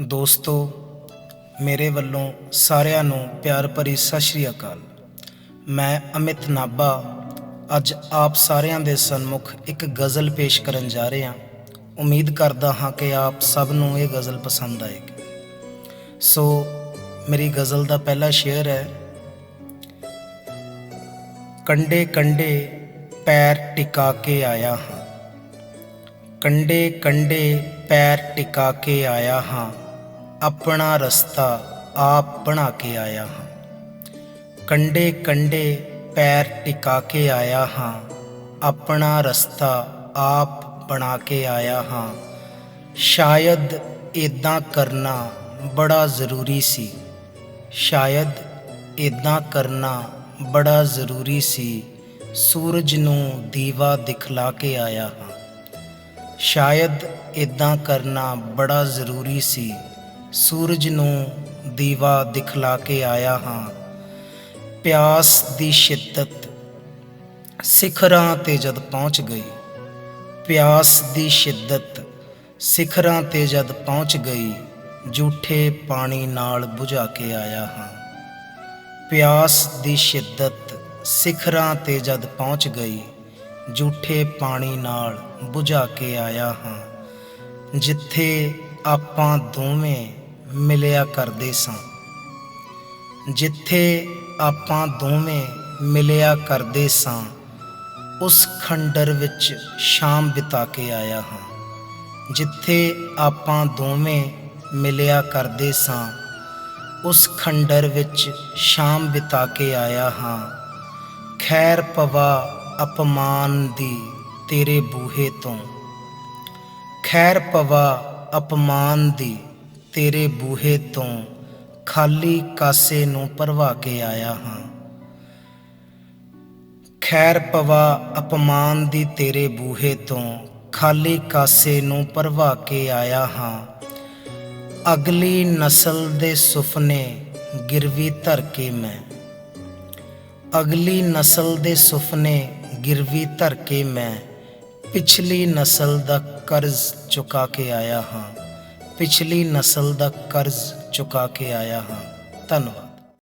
ਦੋਸਤੋ, ਮੇਰੇ ਵੱਲੋਂ ਸਾਰਿਆਂ ਨੂੰ ਪਿਆਰ ਭਰੀ ਸਤਿ ਸ਼੍ਰੀ ਅਕਾਲ। ਮੈਂ ਅਮਿਤ ਨਾਭਾ, ਅੱਜ ਆਪ ਸਾਰਿਆਂ ਦੇ ਸਨਮੁਖ ਇੱਕ ਗਜ਼ਲ ਪੇਸ਼ ਕਰਨ ਜਾ ਰਿਹਾ ਉਮੀਦ ਕਰਦਾ ਹਾਂ ਕਿ ਆਪ ਸਭ ਨੂੰ ਇਹ ਗਜ਼ਲ ਪਸੰਦ ਆਏਗੀ। ਸੋ, ਮੇਰੀ ਗਜ਼ਲ ਦਾ ਪਹਿਲਾ ਸ਼ੇਅਰ ਹੈ, ਕੰਡੇ ਕੰਡੇ ਪੈਰ ਟਿਕਾ ਕੇ ਆਇਆ ਹਾਂ। ਕੰਡੇ ਕੰਡੇ ਪੈਰ ਟਿਕਾ ਕੇ ਆਇਆ ਹਾਂ। ਆਪਣਾ ਰਸਤਾ ਆਪ ਬਣਾ ਕੇ ਆਇਆ ਹਾਂ। ਕੰਡੇ ਕੰਡੇ ਪੈਰ ਟਿਕਾ ਕੇ ਆਇਆ ਹਾਂ। ਆਪਣਾ ਰਸਤਾ ਆਪ ਬਣਾ ਕੇ ਆਇਆ ਹਾਂ। ਸ਼ਾਇਦ ਇਦਾਂ ਕਰਨਾ ਬੜਾ ਜ਼ਰੂਰੀ ਸੀ। ਸ਼ਾਇਦ ਇਦਾਂ ਕਰਨਾ ਬੜਾ ਜ਼ਰੂਰੀ ਸੀ। ਸੂਰਜ ਨੂੰ ਦੀਵਾ ਦਿਖਲਾ ਕੇ ਆਇਆ ਹਾਂ। ਸ਼ਾਇਦ ਇਦਾਂ ਕਰਨਾ ਬੜਾ ਜ਼ਰੂਰੀ ਸੀ। ਸੂਰਜ ਨੂੰ ਦੀਵਾ ਦਿਖਲਾ ਕੇ ਆਇਆ ਹਾਂ। ਪਿਆਸ ਦੀ ਸ਼ਿੱਦਤ ਸਿਖਰਾਂ ਤੇ ਜਦ ਪਹੁੰਚ ਗਈ। ਪਿਆਸ ਦੀ ਸ਼ਿੱਦਤ ਸਿਖਰਾਂ ਤੇ ਜਦ ਪਹੁੰਚ ਗਈ ਝੂਠੇ ਪਾਣੀ ਨਾਲ ਬੁਝਾ ਕੇ ਆਇਆ ਹਾਂ। ਪਿਆਸ ਦੀ ਸ਼ਿੱਦਤ ਸਿਖਰਾਂ ਤੇ ਜਦ ਪਹੁੰਚ ਗਈ ਝੂਠੇ ਪਾਣੀ ਨਾਲ ਬੁਝਾ ਕੇ ਆਇਆ ਹਾਂ। ਜਿੱਥੇ ਆਪਾਂ ਦੋਵੇਂ ਮਿਲਿਆ ਕਰਦੇ ਸਾਂ। ਜਿੱਥੇ ਆਪਾਂ ਦੋਵੇਂ ਮਿਲਿਆ ਕਰਦੇ ਸਾਂ, ਉਸ ਖੰਡਰ ਵਿੱਚ ਸ਼ਾਮ ਬਿਤਾ ਕੇ ਆਇਆ ਹਾਂ। ਜਿੱਥੇ ਆਪਾਂ ਦੋਵੇਂ ਮਿਲਿਆ ਕਰਦੇ ਸਾਂ, ਉਸ ਖੰਡਰ ਵਿੱਚ ਸ਼ਾਮ ਬਿਤਾ ਕੇ ਆਇਆ ਹਾਂ। ਖੈਰ ਪਵਾ ਅਪਮਾਨ ਦੀ ਤੇਰੇ ਬੂਹੇ ਤੋਂ। ਖੈਰ ਪਵਾ ਅਪਮਾਨ ਦੀ ਤੇਰੇ ਬੂਹੇ ਤੋਂ ਖਾਲੀ ਕਾਸੇ ਨੂੰ ਭਰਵਾ ਕੇ ਆਇਆ ਹਾਂ। ਖੈਰ ਪਵਾ ਅਪਮਾਨ ਦੀ ਤੇਰੇ ਬੂਹੇ ਤੋਂ ਖਾਲੀ ਕਾਸੇ ਨੂੰ ਭਰਵਾ ਕੇ ਆਇਆ ਹਾਂ। ਅਗਲੀ ਨਸਲ ਦੇ ਸੁਪਨੇ ਗਿਰਵੀ ਧਰ ਕੇ ਮੈਂ। ਅਗਲੀ ਨਸਲ ਦੇ ਸੁਪਨੇ ਗਿਰਵੀ ਧਰ ਕੇ ਮੈਂ। ਪਿਛਲੀ ਨਸਲ ਦਾ ਕਰਜ਼ ਚੁਕਾ ਕੇ ਆਇਆ ਹਾਂ। ਪਿਛਲੀ ਨਸਲ ਦਾ ਕਰਜ਼ ਚੁਕਾ ਕੇ ਆਇਆ ਹਾਂ। ਧੰਨਵਾਦ।